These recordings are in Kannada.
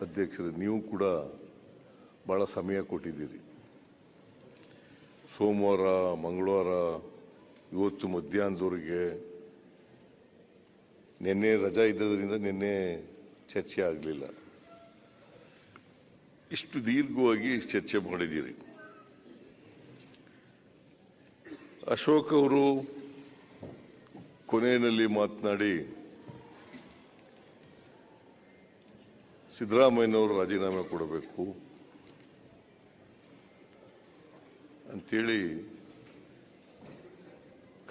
ಅಧ್ಯಕ್ಷರೇ, ನೀವು ಕೂಡ ಭಾಳ ಸಮಯ ಕೊಟ್ಟಿದ್ದೀರಿ. ಸೋಮವಾರ, ಮಂಗಳವಾರ, ಇವತ್ತು ಮಧ್ಯಾಹ್ನದವರೆಗೆ ನಿನ್ನೆ ರಜಾ ಇದ್ದದರಿಂದ ನಿನ್ನೆ ಚರ್ಚೆ ಆಗಲಿಲ್ಲ. ಇಷ್ಟು ದೀರ್ಘವಾಗಿ ಚರ್ಚೆ ಮಾಡಿದ್ದೀರಿ. ಅಶೋಕ್ ಅವರು ಕೊನೆಯಲ್ಲಿ ಮಾತನಾಡಿ ಸಿದ್ದರಾಮಯ್ಯನವರು ರಾಜೀನಾಮೆ ಕೊಡಬೇಕು ಅಂತೇಳಿ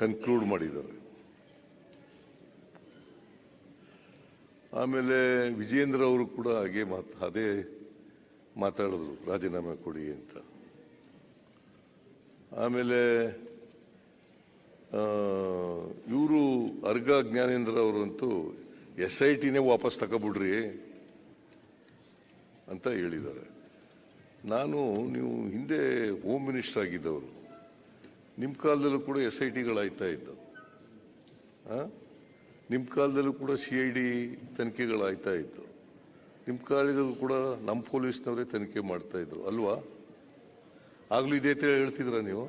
ಕನ್ಕ್ಲೂಡ್ ಮಾಡಿದ್ದಾರೆ. ಆಮೇಲೆ ವಿಜೇಂದ್ರ ಅವರು ಕೂಡ ಹಾಗೆ ಮಾತು, ಅದೇ ಮಾತಾಡಿದ್ರು, ರಾಜೀನಾಮೆ ಕೊಡಿ ಅಂತ. ಆಮೇಲೆ ಇವರು ಅರ್ಗ ಜ್ಞಾನೇಂದ್ರ ಅವರಂತೂ ಎಸ್ ಐ ಟಿನೇ ವಾಪಸ್ ತಗೊಬಿಡ್ರಿ ಅಂತ ಹೇಳಿದ್ದಾರೆ. ನಾನು, ನೀವು ಹಿಂದೆ ಹೋಮ್ ಮಿನಿಸ್ಟರ್ ಆಗಿದ್ದವರು. ನಿಮ್ಮ ಕಾಲದಲ್ಲೂ ಕೂಡ ಎಸ್ ಐ ಟಿಗಳಾಯ್ತಾ ಇದ್ದವು. ನಿಮ್ಮ ಕಾಲದಲ್ಲೂ ಕೂಡ ಸಿ ಐ ಡಿ ತನಿಖೆಗಳಾಯ್ತಾ ಇತ್ತು ನಿಮ್ಮ ಕಾಲದಲ್ಲೂ ಕೂಡ ನಮ್ಮ ಪೊಲೀಸ್ನವರೇ ತನಿಖೆ ಮಾಡ್ತಾ ಇದ್ರು, ಅಲ್ವಾ? ಆಗಲೂ ಇದೇ ಥರ ಹೇಳ್ತಿದ್ರ ನೀವು?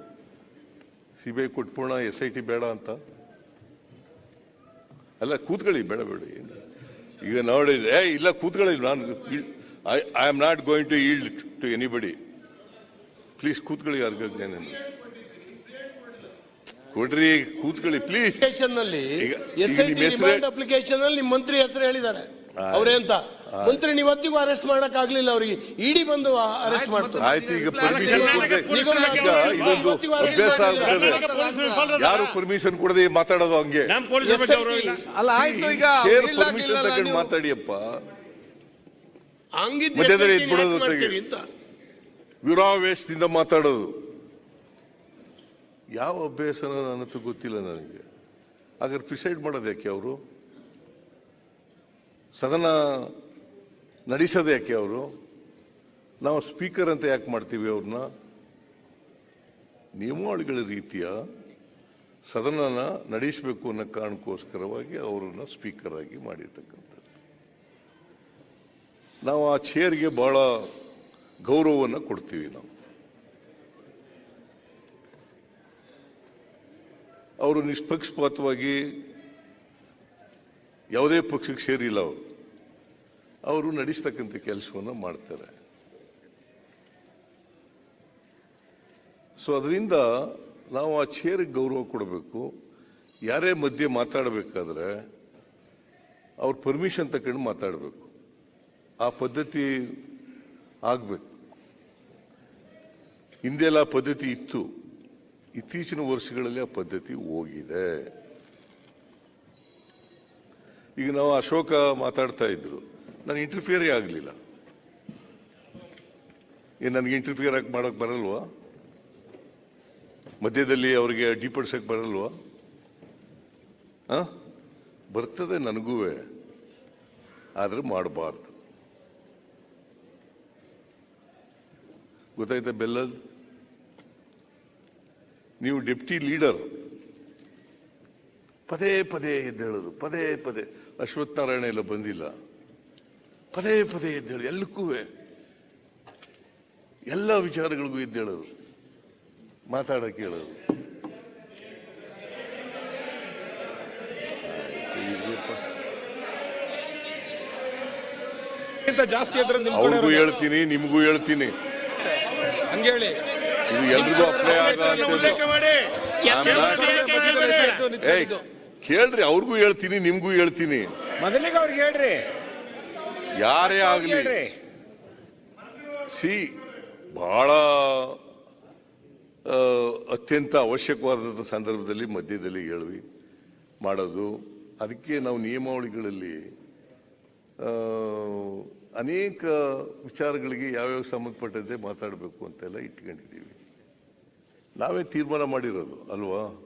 ಸಿ ಬಿ ಐ ಕೊಟ್ಬೋಣ ಎಸ್ ಐ ಟಿ ಬೇಡ ಅಂತ? ಅಲ್ಲ, ಕೂತ್ಕೊಳ್ಳಿ, ಬೇಡ ಬೇಡ ಈಗ ನೋಡಿ ಏ, ಇಲ್ಲ, ಕೂತ್ಕೊಳ್ಳಿ, ನಾನು I I am not going to yield to anybody please ಕೂತ್ಕೊಳ್ಳಿ ಯಾರಿಗ ಕೊಡ್ರಿ ಕೂತ್ಕೊಳ್ಳಿ ಪ್ಲೀಸ್ ಅಪ್ಲಿಕೇಶನ್ ಅಲ್ಲಿ ನಿಮ್ಮ ಮಂತ್ರಿ ಹೆಸರು ಹೇಳಿದ್ದಾರೆ. ಅವರೇ ಅಂತ. ಮಂತ್ರಿ ನೀವತ್ತಿಗೂ ಅರೆಸ್ಟ್ ಮಾಡಕ್ ಆಗ್ಲಿಲ್ಲ ಅವರಿಗೆ. ಇಡಿ ಬಂದು ಅರೆಸ್ಟ್ ಮಾಡ್ತಾರೆ ಆಯ್ತು ಈಗ ಪರ್ಮಿಷನ್ ಯಾರು ಪರ್ಮಿಷನ್ ಕೊಡದೆ ಮಾತಾಡೋದು ಹಂಗೆ? ಅಲ್ಲ ಆಯ್ತು ಈಗ ಪರ್ಮಿಷನ್ ತಗೊಂಡು ಮಾತಾಡಿಯಪ್ಪ ಮಧ್ಯದಲ್ಲಿ ಅಂತ. ವಿರಾವೇಶದಿಂದ ಮಾತಾಡೋದು. ಯಾವ ಅಭ್ಯಾಸನ ನನ್ನತ್ರ ಗೊತ್ತಿಲ್ಲ ನನಗೆ. ಹಾಗಾದ್ರೆ ಪ್ರಿಸೈಡ್ ಮಾಡೋದು ಯಾಕೆ ಅವರು? ಸದನ ನಡೆಸೋದು ಯಾಕೆ ಅವರು? ನಾವು ಸ್ಪೀಕರ್ ಅಂತ ಯಾಕೆ ಮಾಡ್ತೀವಿ ಅವ್ರನ್ನ? ನಿಯಮಾವಳಿಗಳ ರೀತಿಯ ಸದನನ ನಡೆಸಬೇಕು ಅನ್ನೋ ಕಾರಣಕ್ಕೋಸ್ಕರವಾಗಿ ಅವರನ್ನು ಸ್ಪೀಕರ್ ಆಗಿ ಮಾಡಿರ್ತಕ್ಕಂಥದ್ದು. ನಾವು ಆ ಚೇರ್ಗೆ ಬಹಳ ಗೌರವವನ್ನು ಕೊಡ್ತೀವಿ ನಾವು. ಅವರು ನಿಷ್ಪಕ್ಷಪಾತವಾಗಿ ಯಾವುದೇ ಪಕ್ಷಕ್ಕೆ ಸೇರಿಲ್ಲ ಅವರು. ಅವರು ನಡೆಸ್ತಕ್ಕಂಥ ಕೆಲಸವನ್ನು ಮಾಡ್ತಾರೆ. ಸೊ ಅದರಿಂದ ನಾವು ಆ ಚೇರಿಗೆ ಗೌರವ ಕೊಡಬೇಕು. ಯಾರೇ ಮಧ್ಯೆ ಮಾತಾಡಬೇಕಾದ್ರೆ ಅವ್ರ ಪರ್ಮಿಷನ್ ತಗೊಂಡು ಮಾತಾಡಬೇಕು. ಆ ಪದ್ಧತಿ ಆಗಬೇಕು. ಹಿಂದೆಲ್ಲ ಪದ್ಧತಿ ಇತ್ತು. ಇತ್ತೀಚಿನ ವರ್ಷಗಳಲ್ಲಿ ಆ ಪದ್ಧತಿ ಹೋಗಿದೆ. ಈಗ ನಾವು ಅಶೋಕ ಮಾತಾಡ್ತಾ ಇದ್ರು. ನಾನು ಇಂಟರ್ಫಿಯರೇ ಆಗಲಿಲ್ಲ. ಏನು, ನನಗೆ ಇಂಟರ್ಫಿಯರ್ ಆಗಿ ಮಾಡೋಕೆ ಬರಲ್ವಾ? ಮಧ್ಯದಲ್ಲಿ ಅವರಿಗೆ ಅಡ್ಡಿಪಡಿಸಕ್ಕೆ ಬರಲ್ವಾ? ಬರ್ತದೆ ನನಗೂ ಆದ್ರೆ ಮಾಡಬಾರ್ದು. ಗೊತ್ತಾಯ್ತಾ ಬೆಲ್ಲದ್? ನೀವು ಡೆಪ್ಟಿ ಲೀಡರ್. ಪದೇ ಪದೇ ಎದ್ದೇಳೋದು ಪದೇ ಪದೇ. ಅಶ್ವತ್ಥನಾರಾಯಣ ಎಲ್ಲ ಬಂದಿಲ್ಲ. ಪದೇ ಪದೇ ಎದ್ದೇಳು ಎಲ್ಲಕ್ಕೂ ಎಲ್ಲ ವಿಚಾರಗಳಿಗೂ ಎದ್ದೇಳೋದು ಮಾತಾಡಕ್ಕೆ ಹೇಳೋದು. ಜಾಸ್ತಿ ಹೇಳ್ತೀನಿ ನಿಮಗೂ ಹೇಳ್ತೀನಿ. ಹಂಗೇಳಿ ಇದು ಎಲ್ರಿಗೂ ಅಪ್ಲೈ ಆಗ ಕೇಳ್ರಿ ಅವ್ರಿಗೂ ಹೇಳ್ತೀನಿ ನಿಮ್ಗೂ ಹೇಳ್ತೀನಿ. ಮೊದಲಿಗೆ ಅವ್ರಿಗೆ ಹೇಳ್ರಿ. ಯಾರೇ ಆಗ್ಲಿ. ಸಿ ಬಹಳ ಅತ್ಯಂತ ಅವಶ್ಯಕವಾದಂಥ ಸಂದರ್ಭದಲ್ಲಿ ಮಧ್ಯದಲ್ಲಿ ಹೇಳ್ವಿ ಮಾಡೋದು. ಅದಕ್ಕೆ ನಾವು ನಿಯಮಾವಳಿಗಳಲ್ಲಿ ಆ, ಅನೇಕ ವಿಚಾರಗಳಿಗೆ ಯಾವ್ಯಾವ ಸಂಬಂಧಪಟ್ಟಂತೆ ಮಾತಾಡಬೇಕು ಅಂತೆಲ್ಲ ಇಟ್ಕೊಂಡಿದ್ದೀವಿ. ನಾವೇ ತೀರ್ಮಾನ ಮಾಡಿರೋದು ಅಲ್ವಾ?